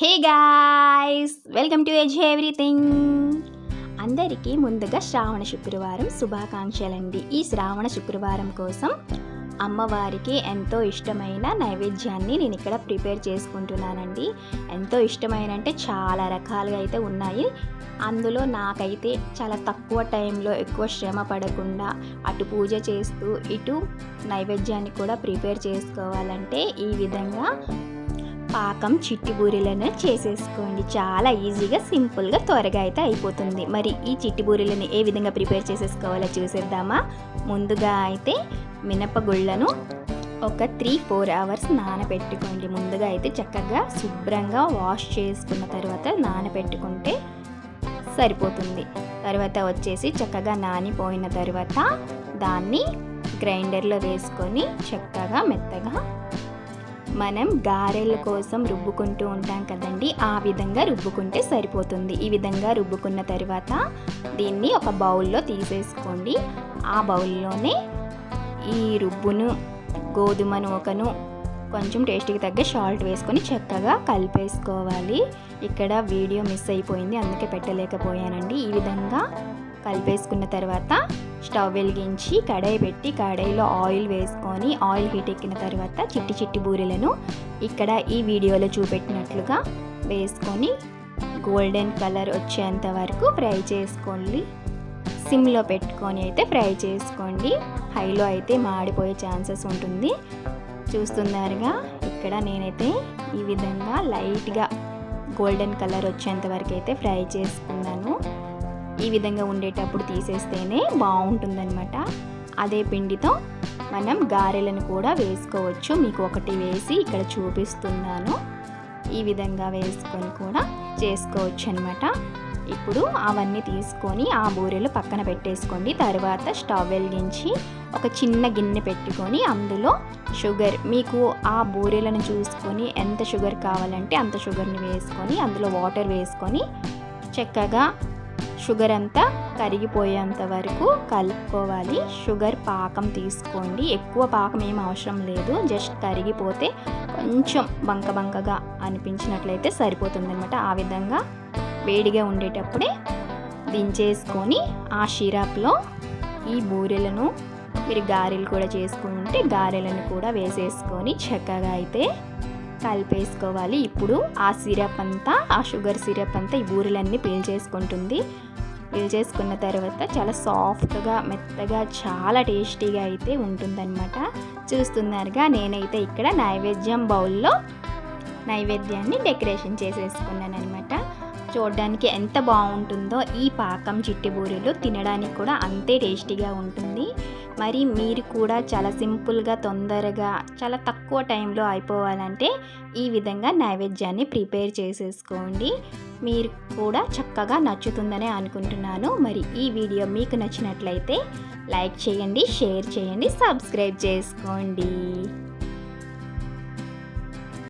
Hey guys welcome to EZ everything. అందరికీ ముందుగా శ్రావణ శుక్రవారం శుభాకాంక్షలండి. ఈ శ్రావణ శుక్రవారం కోసం అమ్మవారికి ఎంతో ఇష్టమైన నైవేద్యాన్ని నేను ఇక్కడ ప్రిపేర్ చేసుకుంటున్నానండి. ఎంతో ఇష్టమైన అంటే చాలా రకాలుగా అయితే ఉన్నాయి. అందులో నాకైతే చాలా తక్కువ టైంలో ఎక్కువ శ్రమ పడకుండా అటు పూజ చేస్తూ ఇటు నైవేద్యాన్ని కూడా ప్రిపేర్ చేసుకోవాలంటే ఈ విధంగా పాకం చిట్టి బూరెలను చేసేసుకోండి. చాలా ఈజీగా సింపుల్గా త్వరగా అయితే అయిపోతుంది. మరి ఈ చిట్టి బూరెలను ఏ విధంగా ప్రిపేర్ చేసేసుకోవాలో చూసేద్దామా? ముందుగా అయితే మినపగుళ్ళను ఒక త్రీ ఫోర్ అవర్స్ నానబెట్టుకోండి. ముందుగా అయితే చక్కగా శుభ్రంగా వాష్ చేసుకున్న తర్వాత నానబెట్టుకుంటే సరిపోతుంది. తర్వాత వచ్చేసి చక్కగా నానిపోయిన తర్వాత దాన్ని గ్రైండర్లో వేసుకొని చక్కగా మెత్తగా మనం గారెల కోసం రుబ్బుకుంటూ ఉంటాం కదండి ఆ విధంగా రుబ్బుకుంటే సరిపోతుంది. ఈ విధంగా రుబ్బుకున్న తర్వాత దీన్ని ఒక బౌల్లో తీసేసుకోండి. ఆ బౌల్లోనే ఈ రుబ్బును గోధుమ నూకను కొంచెం టేస్ట్కి తగ్గ సాల్ట్ వేసుకొని చక్కగా కలిపేసుకోవాలి. ఇక్కడ వీడియో మిస్ అయిపోయింది అందుకే పెట్టలేకపోయానండి. ఈ విధంగా కలిపేసుకున్న తర్వాత స్టవ్ వెలిగించి కడాయి పెట్టి కడాయిలో ఆయిల్ వేసుకొని ఆయిల్ హీట్ ఎక్కిన తర్వాత చిట్టి చిట్టి బూరెలను ఇక్కడ ఈ వీడియోలో చూపెట్టినట్లుగా వేసుకొని గోల్డెన్ కలర్ వచ్చేంత వరకు ఫ్రై చేసుకోండి. సిమ్లో పెట్టుకొని అయితే ఫ్రై చేసుకోండి. హైలో అయితే మాడిపోయే ఛాన్సెస్ ఉంటుంది. చూస్తున్నారుగా ఇక్కడ నేనైతే ఈ విధంగా లైట్గా గోల్డెన్ కలర్ వచ్చేంత వరకు అయితే ఫ్రై చేసుకున్నాను. ఈ విధంగా ఉండేటప్పుడు తీసేస్తేనే బాగుంటుందన్నమాట. అదే పిండితో మనం గారెలను కూడా వేసుకోవచ్చు. మీకు ఒకటి వేసి ఇక్కడ చూపిస్తున్నాను. ఈ విధంగా వేసుకొని కూడా చేసుకోవచ్చు అనమాట ఇప్పుడు అవన్నీ తీసుకొని ఆ బూరెలు పక్కన పెట్టేసుకోండి. తర్వాత స్టవ్ వెలిగించి ఒక చిన్న గిన్నె పెట్టుకొని అందులో షుగర్ మీకు ఆ బూరెలను చూసుకొని ఎంత షుగర్ కావాలంటే అంత షుగర్ని వేసుకొని అందులో వాటర్ వేసుకొని చక్కగా షుగర్ అంతా కరిగిపోయేంత వరకు కలుపుకోవాలి. షుగర్ పాకం తీసుకోండి. ఎక్కువ పాకం ఏం అవసరం లేదు. జస్ట్ కరిగిపోతే కొంచెం బంక బంకగా అనిపించినట్లయితే సరిపోతుందన్నమాట. ఆ విధంగా వేడిగా ఉండేటప్పుడే దించేసుకొని ఆ షిరాప్లో ఈ బూరెలను మీరు గారెలు కూడా చేసుకుని ఉంటే గారెలను కూడా వేసేసుకొని చక్కగా అయితే కలిపేసుకోవాలి. ఇప్పుడు ఆ సిరప్ అంతా ఆ షుగర్ సిరప్ అంతా ఈ బూరెలన్నీ పీల్చేసుకుంటుంది పీల్చేసుకున్న తర్వాత చాలా సాఫ్ట్గా మెత్తగా చాలా టేస్టీగా అయితే ఉంటుందన్నమాట. చూస్తున్నారుగా నేనైతే ఇక్కడ నైవేద్యం బౌల్లో నైవేద్యాన్ని డెకరేషన్ చేసేసుకున్నాను అనమాట చూడడానికి ఎంత బాగుంటుందో ఈ పాకం చిట్టి బూరెలు తినడానికి కూడా అంతే టేస్టీగా ఉంటుంది. మరి మీరు కూడా చాలా సింపుల్గా తొందరగా చాలా తక్కువ టైంలో అయిపోవాలంటే ఈ విధంగా నైవేద్యాన్ని ప్రిపేర్ చేసేసుకోండి. మీరు కూడా చక్కగా నచ్చుతుందనే అనుకుంటున్నాను. మరి ఈ వీడియో మీకు నచ్చినట్లయితే లైక్ చేయండి షేర్ చేయండి సబ్స్క్రైబ్ చేసుకోండి.